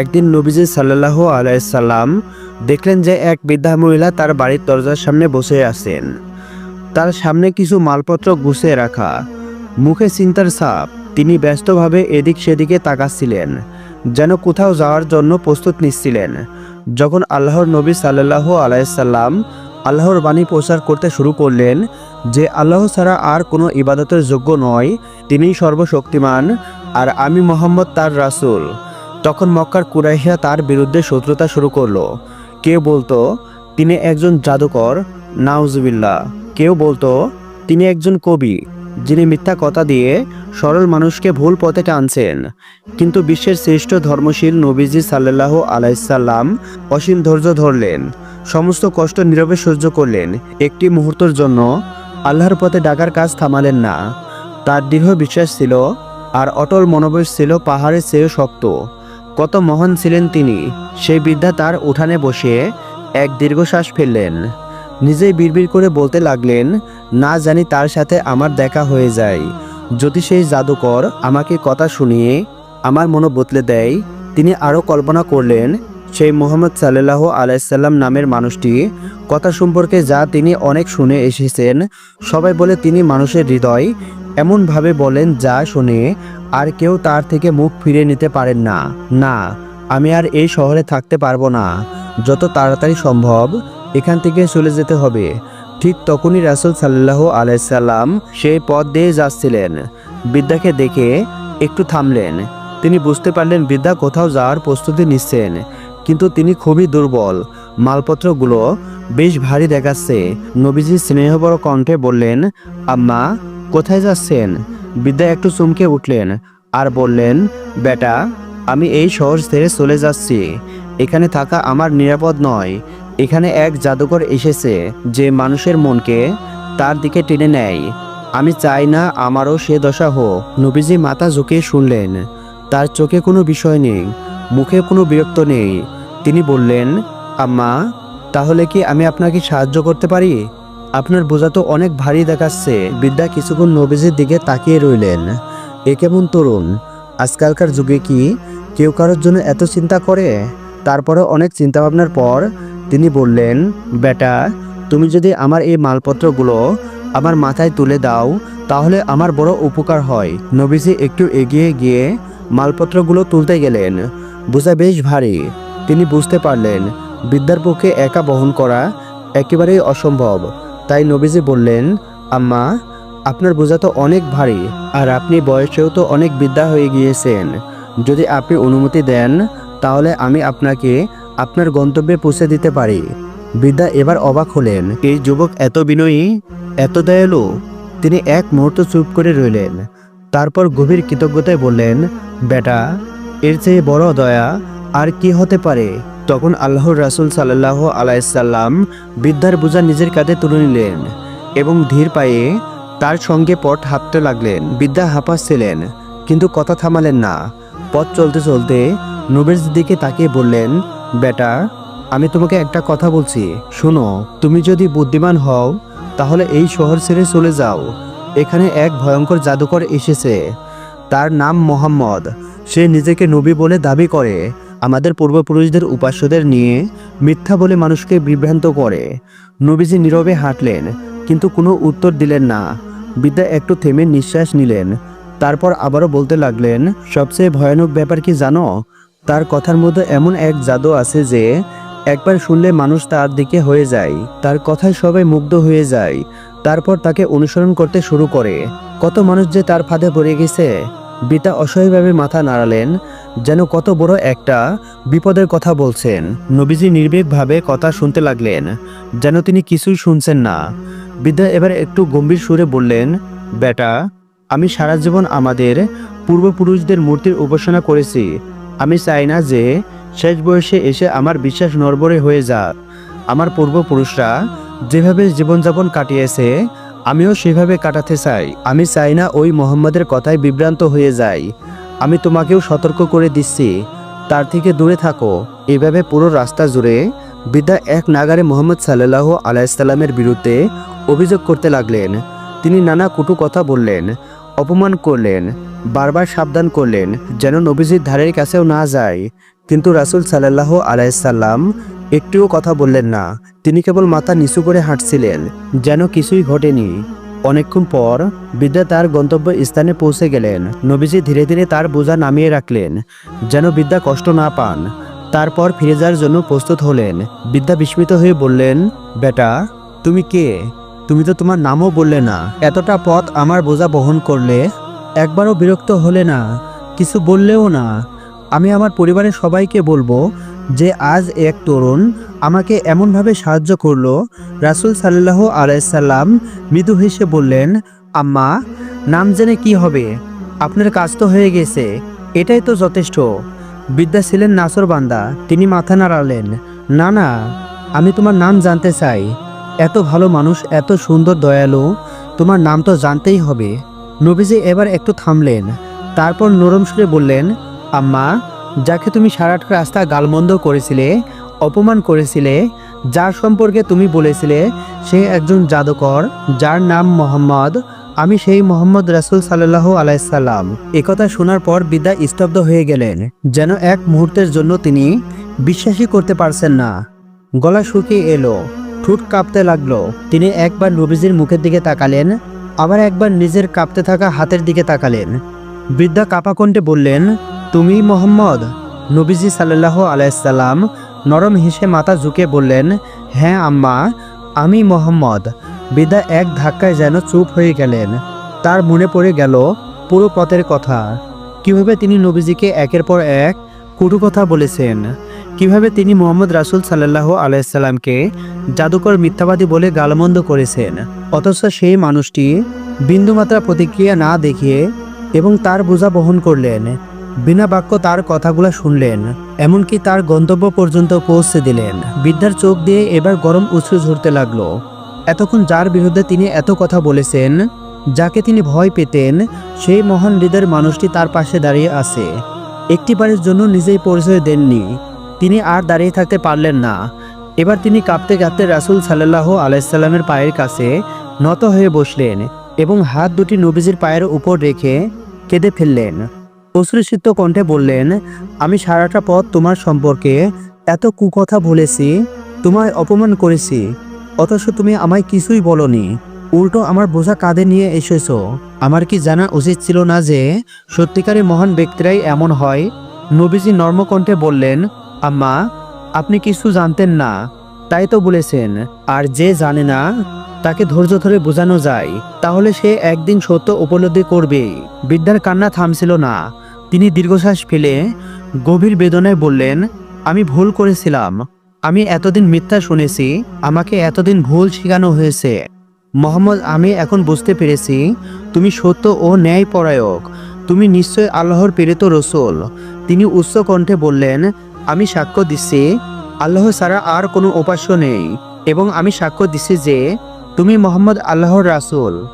একদিন নবীজি সাল্লাহ আলাইসাল্লাম দেখলেন যে এক বৃদ্ধা মহিলা তার বাড়ির দরজার সামনে বসে আছেন। তার সামনে কিছু মালপত্র গুছিয়ে রাখা। মুখে চিন্তার ছাপ। তিনি ব্যস্তভাবে এদিক সেদিকে তাকাচ্ছিলেন, যেন কোথাও যাওয়ার জন্য প্রস্তুত নিচ্ছিলেন। যখন আল্লাহর নবী সাল্লাহ আলাইসাল্লাম আল্লাহর বাণী প্রচার করতে শুরু করলেন যে আল্লাহ ছাড়া আর কোনো ইবাদতের যোগ্য নয়, তিনিই সর্বশক্তিমান, আর আমি মোহাম্মদ তার রাসূল। তখন মক্কার কুরাইশা তার বিরুদ্ধে শত্রুতা শুরু করল। কেউ বলতো, তিনি একজন জাদুকর, নাউজুবিল্লাহ। কেউ বলতো, তিনি একজন কবি, যিনি মিথ্যা কথা দিয়ে সরল মানুষকে ভুল পথে টানছেন। কিন্তু বিশ্বের শ্রেষ্ঠ ধর্মশীল নবীজি সাল্লাহ আলাইসাল্লাম অসীম ধৈর্য ধরলেন, সমস্ত কষ্ট নীরবে সহ্য করলেন। একটি মুহূর্তের জন্য আল্লাহর পথে ডাকার কাজ থামালেন না। তার দৃঢ় বিশ্বাস ছিল আর অটল মনোবেশ ছিল পাহাড়ের চেয়ে শক্ত। কত মহান ছিলেন তিনি। সেই বৃদ্ধা তার উঠানে বসে এক দীর্ঘশ্বাস ফেললেন। নিজেই বিড়বিড় করে বলতে লাগলেন, না জানি তার সাথে আমার দেখা হয়ে যায়। যদি সেই জাদুকর আমাকে কথা শুনিয়ে আমার মনো বদলে দেয়, তিনি আরও কল্পনা করলেন, সেই মোহাম্মদ সাল্লাহ আলাইসাল্লাম নামের মানুষটি কথা সম্পর্কে যা তিনি অনেক শুনে এসেছেন, সবাই বলে তিনি মানুষের হৃদয় এমনভাবে বলেন যা শুনে আর কেউ তার থেকে মুখ ফিরে নিতে পারেন না। না, আমি আর এই শহরে থাকতে পারব না। যত তাড়াতাড়ি সম্ভব এখান থেকে চলে যেতে হবে। ঠিক তখনই রাসুল সাল্লাহ আলাইসাল্লাম সেই পথ দিয়ে যাচ্ছিলেন। বিদ্যাকে দেখে একটু থামলেন। তিনি বুঝতে পারলেন বিদ্যা কোথাও যাওয়ার প্রস্তুতি নিচ্ছেন, কিন্তু তিনি খুবই দুর্বল। মালপত্রগুলো বেশ ভারী দেখাচ্ছে। নবীজি স্নেহবর কণ্ঠে বললেন, আম্মা কোথায় যাচ্ছেন? বিদ্যা একটু চমকে উঠলেন আর বললেন, বেটা, আমি এই শহর ছেড়ে চলে যাচ্ছি। এখানে থাকা আমার নিরাপদ নয়। এখানে এক জাদুকর এসেছে যে মানুষের মনকে তার দিকে টেনে নেয়। আমি চাই না আমারও সে দশা হোক। নবীজি মাথা ঝুঁকিয়ে শুনলেন। তার চোখে কোনো বিষয় নেই, মুখে কোনো বিরক্ত নেই। তিনি বললেন, আম্মা, তাহলে কি আমি আপনাকে সাহায্য করতে পারি? আপনার বোঝা তো অনেক ভারী দেখাচ্ছে। বিদ্যা কিছুক্ষণ নবীজির দিকে তাকিয়ে রইলেন। এ কেমন তরুণ? আজকালকার যুগে কি কেউ কারোর জন্য এত চিন্তা করে? তারপরে অনেক চিন্তাভাবনার পর তিনি বললেন, বেটা, তুমি যদি আমার এই মালপত্রগুলো আমার মাথায় তুলে দাও, তাহলে আমার বড় উপকার হয়। নবীজি একটু এগিয়ে গিয়ে মালপত্রগুলো তুলতে গেলেন। বোঝা বেশ ভারী। তিনি বুঝতে পারলেন, বিদ্যার পক্ষে একা বহন করা একেবারেই অসম্ভব। তাই নবীজি বললেন, আম্মা, আপনার বোঝা তো অনেক ভারী, আর আপনি বয়সেও তো অনেক বিদ্যা হয়ে গিয়েছেন। যদি আপনি অনুমতি দেন, তাহলে আমি আপনাকে আপনার গন্তব্যে পৌঁছে দিতে পারি। বিদ্যা এবার অবাক হলেন, এই যুবক এত বিনয়ী, এত দয়ালু? তিনি এক মুহূর্ত চুপ করে রইলেন। তারপর গভীর কৃতজ্ঞতায় বললেন, বেটা, এর চেয়ে বড় দয়া আর কি হতে পারে? তখন আল্লাহর রাসুল সাল্লাহ আলাইসাল্লাম বিদ্যার বোঝা নিজের কাঁধে তুলে নিলেন এবং ধীর পায়ে তার সঙ্গে পথ হাঁপতে লাগলেন। বিদ্যা হাঁপাচ্ছিলেন, কিন্তু কথা থামালেন না। পথ চলতে চলতে নবীর দিকে তাকিয়ে বললেন, বেটা, আমি তোমাকে একটা কথা বলছি। শোনো, তুমি যদি বুদ্ধিমান হও, তাহলে এই শহর ছেড়ে চলে যাও। এখানে এক ভয়ঙ্কর জাদুকর এসেছে। তার নাম মোহাম্মদ। সে নিজেকে নবী বলে দাবি করে। আমাদের পূর্বপুরুষদের উপাস্যদের নিয়ে মিথ্যা বলে মানুষকে বিভ্রান্ত করে। নবীজি নীরবে হাঁটলেন, কিন্তু কোনো উত্তর দিলেন না। বিদ্যা একটু থেমে নিঃশ্বাস নিলেন, তারপর আবারও বলতে লাগলেন, সবচেয়ে ভয়ানক ব্যাপার কি জানো? তার কথার মধ্যে এমন এক জাদু আছে যে, একবার শুনলে মানুষ তার দিকে হয়ে যায়, তার কথায় সবাই মুগ্ধ হয়ে যায়, তারপর তাকে অনুসরণ করতে শুরু করে। কত মানুষ যে তার ফাঁদে পড়ে গেছে? বিতা অসহায়ভাবে মাথা নাড়ালেন, যেন কত বড় একটা বিপদের কথা বলছেন। নবীজি নির্ভীকভাবে কথা শুনতে লাগলেন, যেন তিনি কিছুই শুনছেন না। বিদ্যা এবার একটু গম্ভীর সুরে বললেন, বেটা, আমি সারা জীবন আমাদের পূর্বপুরুষদের মূর্তির উপাসনা করেছি। আমি চাই না যে শেষ বয়সে এসে আমার বিশ্বাস নড়বড়ে হয়ে যাক। আমার পূর্বপুরুষরা যেভাবে জীবনযাপন কাটিয়েছে আমিও সেভাবে কাটাতে চাই। আমি চাই না ওই মোহাম্মদের কথায় বিভ্রান্ত হয়ে যাই। আমি তোমাকেও সতর্ক করে দিচ্ছি। তার থেকে দূরে থাকো। এভাবে পুরো রাস্তা জুড়ে বিদ্যা এক নাগারে মোহাম্মদ সাল্লাহ আলাইসাল্লামের বিরুদ্ধে অভিযোগ করতে লাগলেন। তিনি নানা কটু কথা বললেন, অপমান করলেন, বারবার সাবধান করলেন, যেন নবীজির ধারের কাছেও না যায়। কিন্তু রাসুল সাল্লাহ আলাইসাল্লাম একটুও কথা বললেন না। তিনি কেবল মাথা নিচু করে হাঁটছিলেন, যেন কিছুই ঘটেনি। অনেকক্ষণ পর বিদ্যা তার গন্তব্য স্থানে পৌঁছে গেলেন। নবীজি ধীরে ধীরে তার বোঝা নামিয়ে রাখলেন, যেন বিদ্যা কষ্ট না পান। তারপর ফিরে যাওয়ার জন্য প্রস্তুত হলেন। বিদ্যা বিস্মিত হয়ে বললেন, বেটা, তুমি কে? তুমি তো তোমার নামও বললে না। এতটা পথ আমার বোঝা বহন করলে, একবারও বিরক্ত হলে না, কিছু বললেও না। আমি আমার পরিবারের সবাইকে বলব যে আজ এক তরুণ আমাকে এমনভাবে সাহায্য করল, রাসুল সাল্লাহ আলাইসাল্লাম মৃদু হেসে বললেন, আম্মা, নাম জেনে কি হবে? আপনার কাজ তো হয়ে গেছে, এটাই তো যথেষ্ট। বিদ্যা ছিলেন নাসর বান্দা, তিনি মাথা নাড়ালেন, না না, আমি তোমার নাম জানতে চাই। এত ভালো মানুষ, এত সুন্দর দয়ালু, তোমার নাম তো জানতেই হবে। নবীজি এবার একটু থামলেন, তারপর নরম সুরে বললেন, আম্মা যাকে তুমি সারাটা রাস্তা গালমন্দ করেছিলে, অপমান করেছিলে, যার সম্পর্কে তুমি বলেছিলে, সে একজন জাদুকর, যার নাম মোহাম্মদ, আমি সেই মোহাম্মদ রাসুল সাল্লাহ আলাইসাল্লাম একথা শোনার পর বিদ্যা স্তব্ধ হয়ে গেলেন, যেন এক মুহূর্তের জন্য তিনি বিশ্বাসই করতে পারছেন না। গলা শুকিয়ে এলো, ঠোঁট কাঁপতে লাগল। তিনি একবার নবীজির মুখের দিকে তাকালেন, আবার একবার নিজের কাঁপতে থাকা হাতের দিকে তাকালেন। বৃদ্ধা কাপা কণ্ঠে বললেন তুমি মোহাম্মদ? নবীজি সাল্লাহ আলাইসাল্লাম নরম হেসে মাথা ঝুঁকে বললেন হ্যাঁ আম্মা, আমি মোহাম্মদ। বিদা এক ধাক্কায় যেন চুপ হয়ে গেলেন। তার মনে পড়ে গেল পুরো পথের কথা। কীভাবে তিনি নবীজিকে একের পর এক কুটু কথা বলেছেন? কীভাবে তিনি মোহাম্মদ রাসুল সাল্লাহ আলাইসাল্লামকে জাদুকর মিথ্যাবাদী বলে গালমন্দ করেছেন? অথচ সেই মানুষটি বিন্দুমাত্রা প্রতিক্রিয়া না দেখিয়ে এবং তার বোঝা বহন করলেন। বিনা বাক্য তার কথাগুলো শুনলেন, এমনকি তার গন্তব্য পর্যন্ত পৌঁছে দিলেন। বিদ্যার চোখ দিয়ে এবার গরম উৎসু ঝরতে লাগল। এতক্ষণ যার বিরুদ্ধে তিনি এত কথা বলেছেন, যাকে তিনি ভয় পেতেন, সেই মহান হৃদয়ের মানুষটি তার পাশে দাঁড়িয়ে আছে। একটিবারের জন্য নিজেই পরিচয় দেননি। তিনি আর দাঁড়িয়ে থাকতে পারলেন না। এবার তিনি কাঁপতে কাঁপতে রাসুল সাল্লাহ আলাইসাল্লামের পায়ের কাছে নত হয়ে বসলেন এবং হাত দুটি নবীজির পায়ের উপর রেখে কেঁদে ফেললেন। অশ্রুসিক্ত কণ্ঠে বললেন, আমি সারাটা পথ তোমার সম্পর্কে এত কুকথা বলেছি, তোমায় অপমান করেছি। অথচ তুমি আমায় কিছুই বলনি। উল্টো আমার বোঝা কাঁধে নিয়ে এসেছ। আমার কি জানা উচিত ছিল না যে সত্যিকারের মহান ব্যক্তিরাই এমন হয়? নবীজি নর্মকণ্ঠে বললেন, আম্মা, আপনি কিছু জানতেন না। তাই তো বলেছেন, আর যে জানে না, তাকে ধৈর্য ধরে বোঝানো যায়। তাহলে সে একদিন সত্য উপলব্ধি করবে বিদ্যার কান্না থামছিল না। তিনি দীর্ঘশ্বাস ফেলে গভীর বেদনায় বললেন, আমি ভুল করেছিলাম। আমি এতদিন মিথ্যা শুনেছি। আমাকে এতদিন ভুল শেখানো হয়েছে। মোহাম্মদ, আমি এখন বুঝতে পেরেছি তুমি সত্য ও ন্যায় পরায়ক তুমি নিশ্চয় আল্লাহর প্রেরিত রসুল। তিনি উচ্চ কণ্ঠে বললেন, আমি সাক্ষ্য দিচ্ছি। আল্লাহ ছাড়া আর কোনো উপাস্য নেই। এবং আমি সাক্ষ্য দিচ্ছি যে, তুমি মোহাম্মদ আল্লাহর রাসূল।